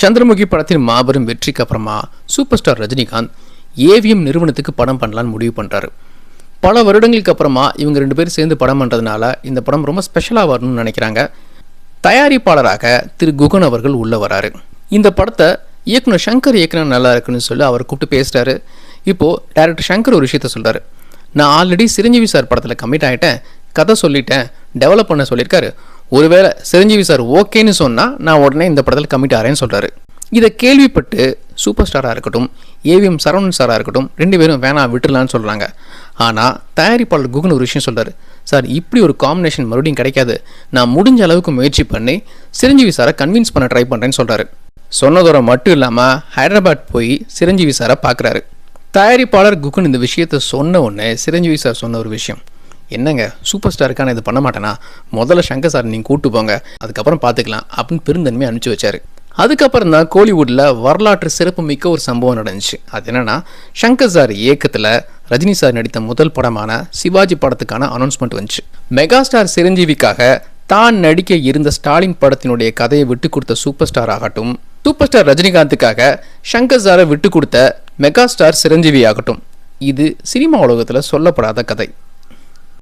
சந்திரமுகி படத்தின் மாபெரும் வெற்றிக்கு அப்புறமா சூப்பர் ஸ்டார் ரஜினிகாந்த் ஏவிஎம் நிறுவனத்துக்கு படம் பண்ணலான்னு முடிவு பண்ணுறாரு பல வருடங்களுக்கு அப்புறமா இவங்க ரெண்டு பேரும் சேர்ந்து படம் பண்ணுறதுனால இந்த படம் ரொம்ப ஸ்பெஷலாக வரணும்னு நினைக்கிறாங்க. தயாரிப்பாளராக திரு குகன் அவர்கள் உள்ளே வராரு. இந்த படத்தை இயக்குனர் சங்கர் இயக்குனர் நல்லா இருக்குன்னு சொல்லி அவர் கூப்பிட்டு பேசுகிறாரு இப்போது டேரக்டர் சங்கர் ஒரு விஷயத்த சொல்கிறார் நான் ஆல்ரெடி சிரஞ்சீவி சார் படத்தில் கமிட் ஆகிட்டேன் கதை சொல்லிட்டேன். டெவலப் பண்ண சொல்லியிருக்காரு. ஒருவேளை சிரஞ்சீவி சார் ஓகேன்னு சொன்னால் நான் உடனே இந்த படத்தில் கமிட் ஆகிறேன்னு சொல்கிறாரு இதை கேள்விப்பட்டு சூப்பர் ஸ்டாராக இருக்கட்டும் ஏவிஎம் சரவணன் சாராக இருக்கட்டும் ரெண்டு பேரும் வேணாம் விட்டுலான்னு சொல்கிறாங்க ஆனால் தயாரிப்பாளர் குகுன் ஒரு விஷயம் சொல்கிறார் சார் இப்படி ஒரு காம்பினேஷன் மறுபடியும் கிடைக்காது. நான் முடிஞ்ச அளவுக்கு முயற்சி பண்ணி சிரஞ்சீவி சாரை கன்வின்ஸ் பண்ண ட்ரை பண்ணுறேன்னு சொல்கிறாரு சொன்னதோட மட்டும் இல்லாமல் ஹைதராபாத் போய் சிரஞ்சீவி சாரை பார்க்குறாரு தயாரிப்பாளர் குகுன் இந்த விஷயத்தை சொன்ன உடனே சிரஞ்சீவி சார் சொன்ன ஒரு விஷயம். என்னங்க சூப்பர் ஸ்டாருக்கான இது பண்ண மாட்டேனா? முதல்ல சங்கர் சார் நீங்கள் கூப்பிட்டு போங்க அதுக்கப்புறம் பார்த்துக்கலாம் அப்படின்னு பெருந்தன்மையை அனுப்பிச்சு வச்சார். அதுக்கப்புறம் தான் கோலிவுட்டில் வரலாற்று சிறப்பு மிக்க ஒரு சம்பவம் நடந்துச்சு. அது என்னென்னா சங்கர் சார் இயக்கத்தில் ரஜினி சார் நடித்த முதல் படமான சிவாஜி படத்துக்கான அனௌன்ஸ்மெண்ட் வந்துச்சு. மெகா ஸ்டார் சிரஞ்சீவிக்காக தான் நடிக்க இருந்த ஸ்டாலின் படத்தினுடைய கதையை விட்டு கொடுத்த சூப்பர் ஸ்டார் ஆகட்டும் சூப்பர் ஸ்டார் ரஜினிகாந்துக்காக சங்கர் சாரை விட்டு கொடுத்த மெகா ஸ்டார் சிரஞ்சீவி ஆகட்டும் இது சினிமா உலகத்தில் சொல்லப்படாத கதை.